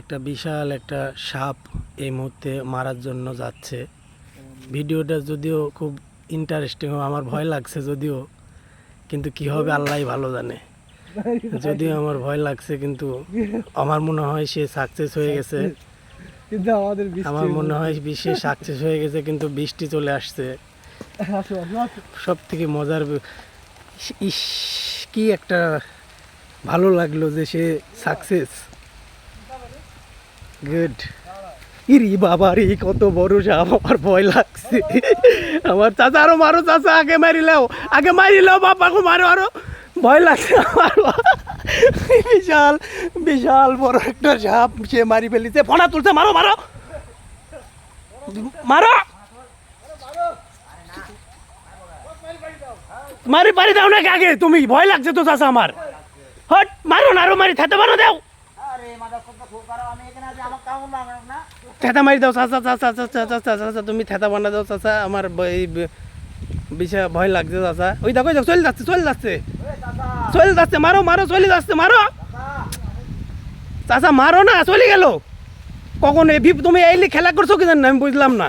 একটা বিশাল একটা সাপ এই মুহূর্তে মারার জন্য যাচ্ছে। ভিডিওটা যদিও খুব ইন্টারেস্টিং আমার ভয় লাগছে যদিও কিন্তু কি হবে আল্লাহই ভালো জানে। যদিও আমার ভয় লাগছে কিন্তু আমার মনে হয় সে সাকসেস হয়ে গেছে। কিন্তু আমাদের আমার মনে হয় সে সাকসেস হয়ে গেছে কিন্তু বৃষ্টি চলে আসছে। আসো, আসো, আসো। সব থেকে মজার ইস কি একটা ভালো লাগল যে সে সাকসেস গুড ইরি বাবা রে, কত বড় সাপ, আমার ভয় লাগছে। আমার চাচা আরও মারো, চাচা, আগে মারিলেও আগে মারিলেও বাবাকে মারো আরও। ভয় লাগছে আমার। বিশাল বিশাল বড় একটা সাপ, সে মারি ফেলিছে। ফোনা তুলছে, মারো মারো। মারো। মারি, পারি দাও নাকি আগে? তুমি, ভয় লাগছে তো চাচা আমার। হট, মারো না, আরও মারি, থাতে মারো, দাও। থেতা মারি দাও চাচা চাচা চাচা চাচা চাচা তুমি থেতা বানা দাও চাচা আমার এই বিষয় ভয় লাগছে চাচা ওই দেখো দেখো, চলে যাচ্ছে চলে যাচ্ছে চলে যাচ্ছে মারো মারো চলে যাচ্ছে মারো চাচা মারো না চলে গেল কখন এ ভিপ তুমি এইলি খেলা করছ কি জানি আমি বুঝলাম না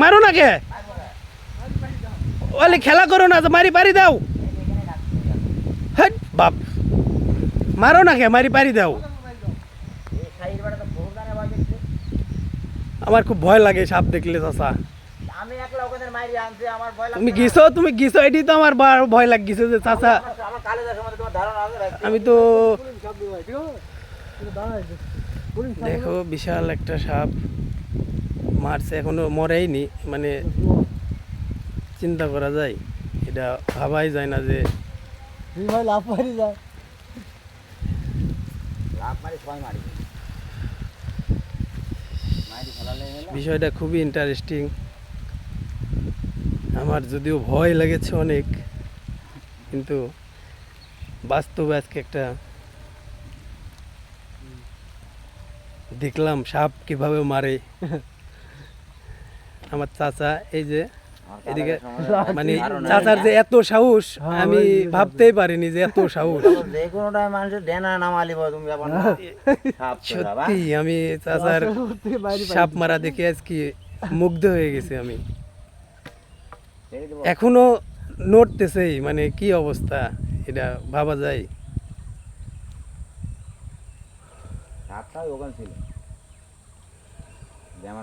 মারো না কে ওলি খেলা করো না মারি পারি দাও হেট বাপ মারো না কে মারি পারি দাও। আমার খুব ভয় লাগে সাপ দেখলে চাচা। আমি একলা ওখানে মাইরি আনছি আমার ভয় লাগছে তুমি। গিয়েছো তুমি গিয়েছো এটি তো আমার ভয় লাগ গেছে যে চাচা। আমার- আমার কালে যাওয়ার সময় তোমার ধারণা আছে রাখছি। আমি তো দেখো বিশাল একটা সাপ। মারছে এখনও মরেইনি মানে চিন্তা করা যায়। এটা ভাবাই যায় না যে ভাই লাফ যায়। মারি বিষয়টা খুবই ইন্টারেস্টিং আমার যদিও ভয় লেগেছে অনেক কিন্তু বাস্তবে আজকে একটা দেখলাম সাপ কীভাবে মারে। আমার চাচা এই যে এদিকে মানে চাচার যে এত সাহস হ্যাঁ, আমি ভাবতেই পারিনি যে এত সাহস। যে কোনো মানুষের ডেনা নামালিব তুমি ব্যাপার না। সাপ তো যাবা। সত্যি আমি চাচার সাপ মারা দেখে আজকে মুগ্ধ হয়ে গেছি আমি। এখনও নড়তেছেই মানে কি অবস্থা এটা ভাবা যায়?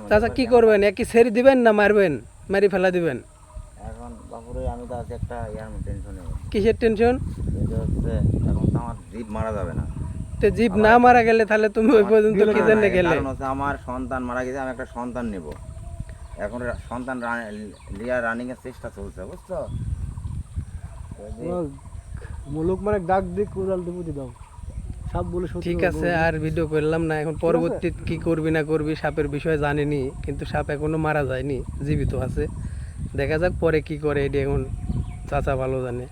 চাচা কি করবেন একই ছেড়ে দিবেন না মারবেন? মারি ফেলা দিবেন? এখন বাপুরে আমি তো আছি একটা ইয়ার টেনশনে কিসের টেনশন এটা হচ্ছে এখন তো আমার জিভ মারা যাবে না। তো জীব না মারা গেলে তাহলে তুমি ওই পর্যন্ত কি জন্য গেলে? আমার সন্তান মারা গেছে আমি একটা সন্তান নেব। এখন সন্তান লিয়া রানিং এর চেষ্টা চলছে বুঝছ? মুলুক মানে ডাক দিক কোদাল দিয়ে পুঁতে দাও। ঠিক আছে আর ভিডিও করলাম না এখন পরবর্তী কি করবি না করবি সাপের বিষয়ে জানিনি কিন্তু সাপ এখনও মারা যায়নি জীবিত আছে। দেখা যাক পরে কি করে এটি এখন চাচা ভালো জানে।